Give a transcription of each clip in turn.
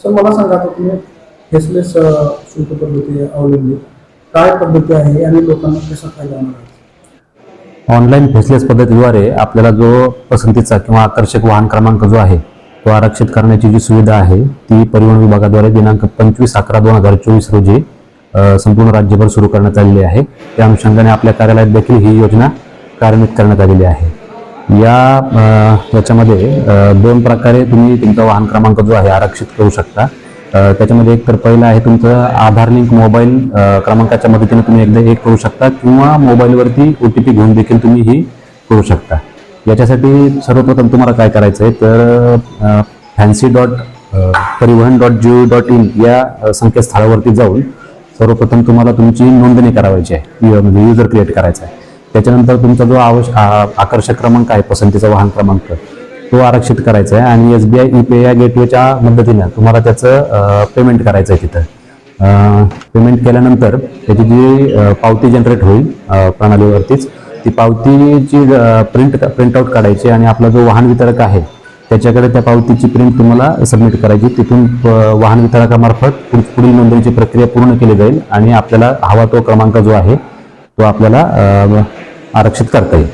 Sir मला सांगा आता तुम्ही फेसलेस शुल्क पद्धती अवलंबली. काय पद्धती आहे आणि लोकांना कसा फायदा होणार आहे ऑनलाईन फेसलेस पद्धतीद्वारे आपल्याला जो पसंतीचा किंवा आकर्षक वाहन क्रमांक जो आहे तो आरक्षित करण्याची जी सुविधा आहे ती परिवहन विभागाद्वारे दिनांक पंचवीस अकरा दोन हजार चोवीस रोजी अ, संपूर्ण राज्यभर सुरू करण्यात आलेली आहे. त्या अनुषंगाने आपल्या कार्यालयात देखील ही योजना कार्यान्वित करण्यात आलेली आहे. या याच्यामध्ये दोन प्रकारे तुम्ही तुमचा वाहन क्रमांक जो आहे आरक्षित करू शकता. त्याच्यामध्ये एक तर पहिलं आहे तुमचं आधार लिंक मोबाईल क्रमांकाच्या मदतीने तुम्ही एकदा एक करू शकता किंवा मोबाईलवरती ओ टी पी घेऊन देखील तुम्ही ही करू शकता. याच्यासाठी सर्वप्रथम तुम्हाला काय करायचं आहे तर fancy dot Parivahan dot G dot in या संकेतस्थळावरती जाऊन सर्वप्रथम तुम्हाला तुमची नोंदणी करावायची आहे. म्हणजे युजर क्रिएट करायचा आहे. त्याच्यानंतर तुमचा जो आवश्य आ- आकर्षक क्रमांक आहे पसंतीचा वाहन क्रमांक तो आरक्षित करायचा आहे आणि S B I e pay या गेटवेच्या मदतीनं तुम्हाला त्याचं पेमेंट करायचं आहे तिथं. पेमेंट केल्यानंतर त्याची जी पावती जनरेट होईल प्रणालीवरतीच ती पावतीची प्रिंट प्रिंटआउट काढायची आणि आपला जो वाहन वितरक आहे त्याच्याकडे त्या पावतीची प्रिंट तुम्हाला सबमिट करायची. तिथून वाहन वितरकामार्फत पुढ- पुढील नोंदणीची प्रक्रिया पूर्ण केली जाईल आणि आपल्याला हवा तो क्रमांक जो आहे तो आपल्याला आरक्षित करता येईल.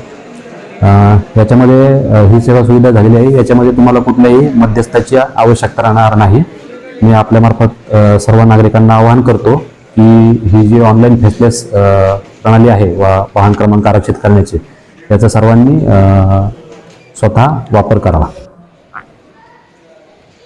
याच्यामध्ये ही सेवा सुविधा झालेली आहे. याच्यामध्ये तुम्हाला कुठल्याही मध्यस्थाची आवश्यकता राहणार नाही. मी आपल्यामार्फत सर्व नागरिकांना आवाहन करतो की ही जी ऑनलाईन फेसलेस प्रणाली आहे वा वाहन क्रमांक आरक्षित करण्याची याचा सर्वांनी स्वतः वापर करावा.